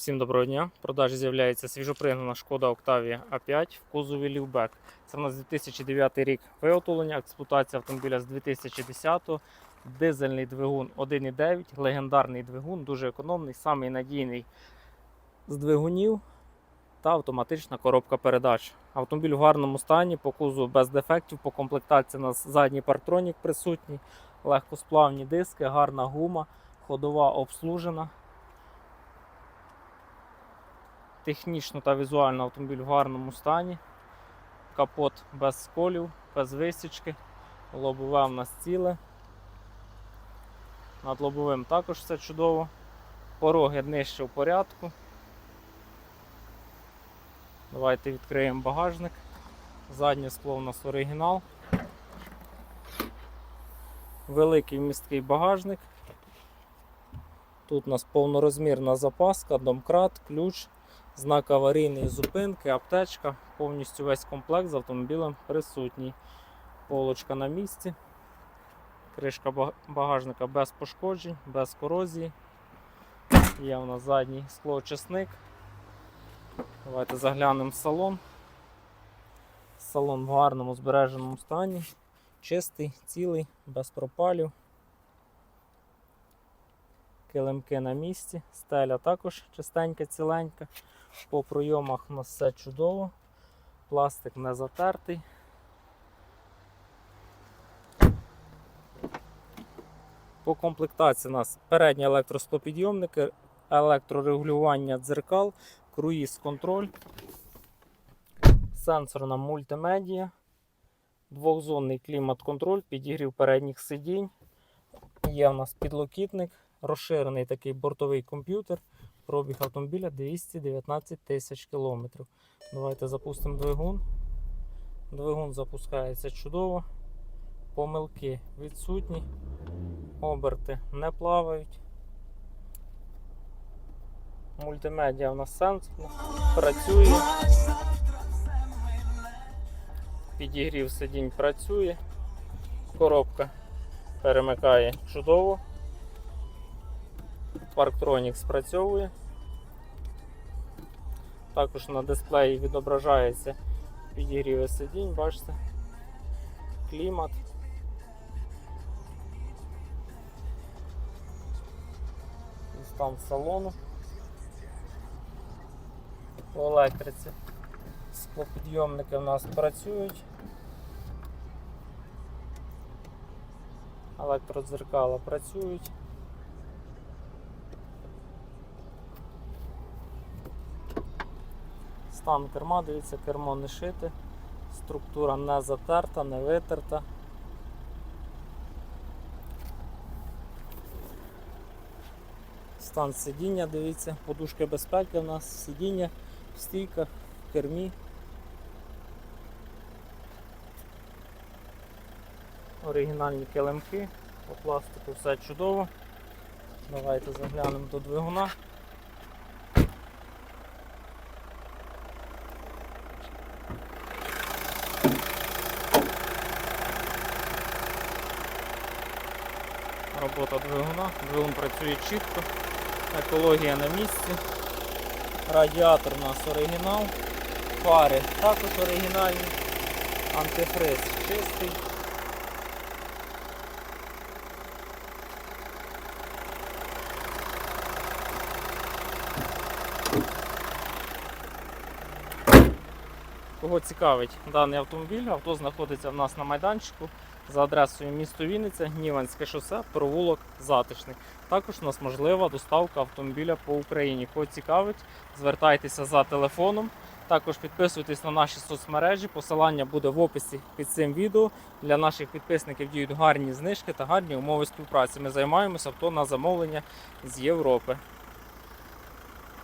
Всім доброго дня. В продажі з'являється свіжопригнана шкода Octavia A5 в кузові Лівбек. Це в нас 2009 рік виготовлення, експлуатація автомобіля з 2010 Дизельний двигун 1.9, легендарний двигун, дуже економний, самий надійний з двигунів та автоматична коробка передач. Автомобіль в гарному стані, по кузову без дефектів, по комплектації у нас задній парктронік присутній, легкосплавні диски, гарна гума, ходова обслужена. Технічно та візуально автомобіль в гарному стані. Капот без сколів, без висічки. Лобове в нас ціле. Над лобовим також все чудово. Пороги нижче в порядку. Давайте відкриємо багажник. Заднє скло у нас оригінал. Великий місткий багажник. Тут у нас повнорозмірна запаска, домкрат, ключ, знак аварійної зупинки, аптечка, повністю весь комплект з автомобілем присутній. Полочка на місці. Кришка багажника без пошкоджень, без корозії. Є у нас задній склоочисник. Давайте заглянемо в салон. Салон в гарному збереженому стані. Чистий, цілий, без пропалів. Килимки на місці, стеля також чистенька, ціленька. По пройомах у нас все чудово. Пластик не затертий. По комплектації у нас передні електростопідйомники, електрорегулювання дзеркал, круїз контроль, сенсорна мультимедія, двохзонний клімат-контроль, підігрів передніх сидінь. Є у нас підлокітник, розширений такий бортовий комп'ютер. Пробіг автомобіля 219 тисяч кілометрів. Давайте запустимо двигун. Двигун запускається чудово. Помилки відсутні. Оберти не плавають. Мультимедіа у нас сенсорна, працює. Підігрів сидінь працює. Коробка перемикає чудово. Парктронік спрацьовує. Також на дисплеї відображається підігріве сидінь, бачите, клімат. І стан салону. По електриці. Склопідйомники у нас працюють. Електродзеркала працюють. Стан керма, дивіться, кермо не шите, структура не затерта, не витерта. Стан сидіння, дивіться, подушки безпеки у нас, сидіння в стійках, в кермі. Оригінальні килимки, по пластику все чудово. Давайте заглянемо до двигуна. Робота двигуна, двигун працює чітко, екологія на місці, радіатор у нас оригінал, фари також оригінальні, антифриз чистий. Кого цікавить даний автомобіль, авто знаходиться в нас на майданчику за адресою місто Вінниця, Гніванське шосе, провулок Затишний. Також у нас можлива доставка автомобіля по Україні. Кого цікавить, звертайтеся за телефоном. Також підписуйтесь на наші соцмережі. Посилання буде в описі під цим відео. Для наших підписників діють гарні знижки та гарні умови співпраці. Ми займаємося авто на замовлення з Європи.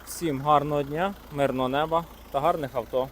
Всім гарного дня, мирного неба та гарних авто.